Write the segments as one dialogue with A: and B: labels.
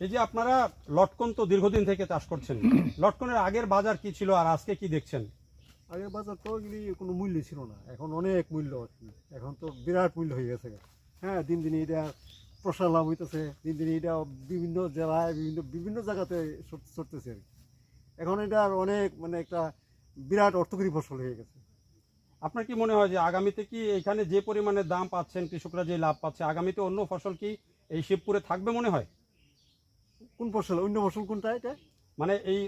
A: এই যে আপনারা লটকন তো দীর্ঘদিন থেকে চাষ করছেন। লটকনের আগের বাজার কি ছিল আর আজকে কি দেখছেন?
B: আগের বাজার তো এগুলি কোনো মূল্য ছিল না। এখন অনেক মূল্য এখন তো বিরাট মূল্য হয়ে গেছে। হ্যাঁ দিন দিন এটা প্রসার লাভ হইতেছে। দিন দিন এটা বিভিন্ন জেলায় বিভিন্ন বিভিন্ন জায়গাতে চড়তেছে আর কি। এখন এটা আর অনেক মানে একটা বিরাট অর্থকরী ফসল হয়ে গেছে।
A: আপনার কি মনে হয় যে আগামীতে কি এখানে যে পরিমাণে দাম পাচ্ছেন কৃষকরা যে লাভ পাচ্ছে আগামীতে অন্য ফসল কি এই শিবপুরে থাকবে মনে হয়?
B: কোন ফসল অন্য ফসল কোনটা এটা?
A: মানে এই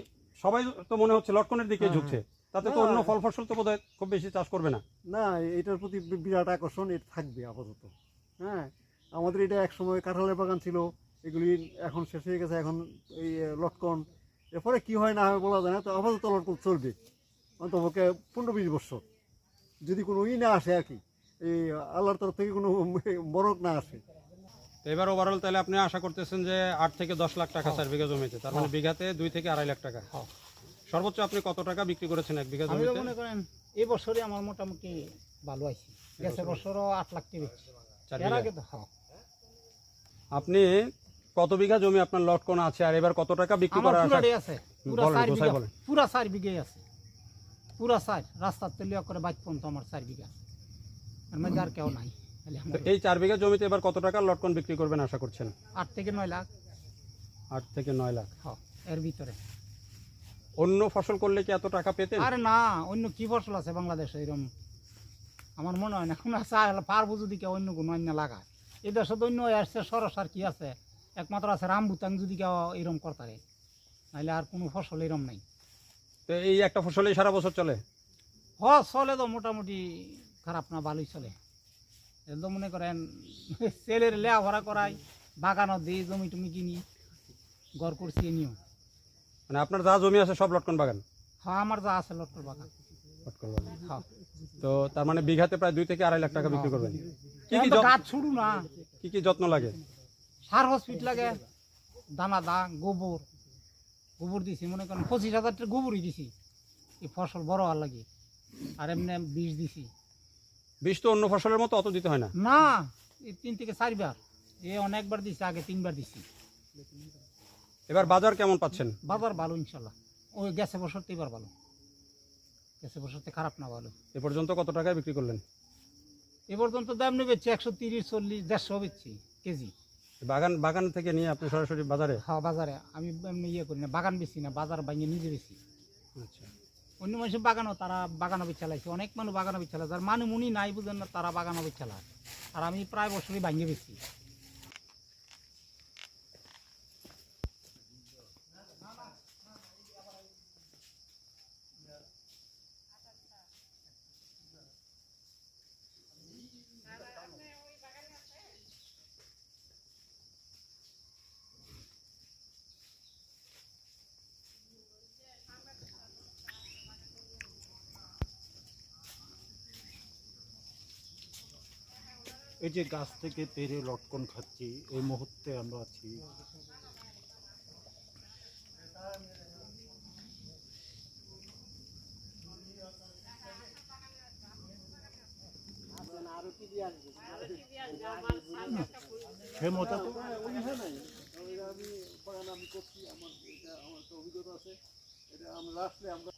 A: সবাই তো মনে হচ্ছে লটকনের দিকে
B: হ্যাঁ,
A: ঝুঁকছে। তাতে তো অন্য ফল ফসল তো বোধহয় খুব বেশি চাষ করবে না।
B: না এটার প্রতি বিরাট আকর্ষণ এটা থাকবে আপাতত। হ্যাঁ আমাদের এটা এক সময় কাঁঠালের বাগান ছিল এগুলি এখন শেষ হয়ে গেছে এখন এই লটকন। এরপরে কি হয় না হয় বলা যায় না তো আপাতত লটকন চলবে। অন্তপক্ষে পনেরো বিশ বছর। যদি কোনো ই না আসে আর কি এই আল্লাহর তরফ থেকে কোনো বরক না আসে।
A: এবার ওভারঅল তাহলে আপনি আশা করতেছেন যে আট থেকে দশ লাখ টাকা চার বিঘা জমিতে তার মানে বিঘাতে দুই থেকে আড়াই লাখ টাকা।
C: হ্যাঁ।
A: সর্বোচ্চ আপনি কত টাকা বিক্রি করেছেন এক বিঘা জমিতে?
C: মনে করেন এই বছরে আমার মোটামুটি ভালো আইছি। গেছে বছরও আট লাখ টাকা হ্যাঁ।
A: আপনি কত বিঘা জমি আপনার লটকন আছে আর এবার কত টাকা বিক্রি
C: আমার
A: করার আশা?
C: আছে পুরা চার বিঘা আছে। পুরা চার রাস্তার তেলিয়া করে বাইক পর্যন্ত আমার চার বিঘা মধ্যে আর কেউ নাই। আমার।
A: এই চার বিঘা জমিতে এবার কত টাকার লটকন বিক্রি করবেন আশা করছেন?
C: আট থেকে নয় লাখ।
A: আট থেকে নয় লাখ।
C: এর ভিতরে।
A: অন্য ফসল করলে কি এত টাকা পেতেন?
C: আরে না অন্য কি ফসল আছে বাংলাদেশে এরকম আমার মনে হয় না এখন আছে পারব যদি কেউ অন্য কোনো অন্য লাগায়। এই দেশে তো অন্য আসছে সরসার কি আছে? একমাত্র আছে রামবুতাং যদি কেউ এরকম করতারে নাহলে আর কোনো ফসল এরকম নাই।
A: তো এই একটা ফসলেই সারা বছর চলে?
C: হ চলে তো মোটামুটি খারাপ না ভালোই চলে। একদম মনে করেন ছেলের লেয়া ভরা করাই বাগানত দিই জমি টমি কিনি ঘর করছি নিও
A: মানে আপনার যা জমি আছে সব লটকন বাগান?
C: হ্যাঁ আমার যা আছে লটকর বাগান।
A: লটকন বাগান।
C: হ্যাঁ
A: তো তার মানে বিঘাতে প্রায় দুই থেকে আড়াই লাখ টাকা বিক্রি করবেন। কি কি
C: তো গাছ ছুড়ু না।
A: কি কি যত্ন লাগে?
C: সার হসপিট লাগে দানা দা গোবর। গোবর দিছি মনে করেন পঁচিশ হাজার গোবরই দিছি। এই ফসল বড় হওয়ার লাগে। আর এমনি বীজ দিছি।
A: বিষ তো অন্য ফসলের মতো অত দিতে হয় না।
C: না এই তিন থেকে চারবার। এ অনেকবার দিছি আগে তিনবার দিছি।
A: এবার বাজার কেমন পাচ্ছেন?
C: বাজার ভালো ইনশাল্লাহ। ওই গেছে বছর তো এবার ভালো। গেছে বছর তো খারাপ না ভালো।
A: এ পর্যন্ত কত টাকায় বিক্রি করলেন?
C: এ পর্যন্ত দাম নেবে একশো তিরিশ চল্লিশ দেড়শো বেচছি কেজি।
A: বাগান বাগান থেকে নিয়ে আপনি সরাসরি বাজারে?
C: হ্যাঁ বাজারে। আমি ইয়ে করি না বাগান বেশি না বাজার ভাঙিয়ে নিজে বেশি
A: আচ্ছা।
C: অন্য মানুষের বাগানও তারা বাগানবি চালাইছে অনেক মানুষ বাগানবি চালায় যার মানে মুনি নাই বুঝেন না, তারা বাগানবি চালায় আর আমি প্রায় বছরই ভাঙিয়ে বেশি
D: এই যে গাছ থেকে পেরে লটকন খাচ্ছি, এই মুহূর্তে আমরা আছি।
B: আমি করছি আমার এটা আমার অভিজ্ঞতা আছে এটা আমরা আসলে আমরা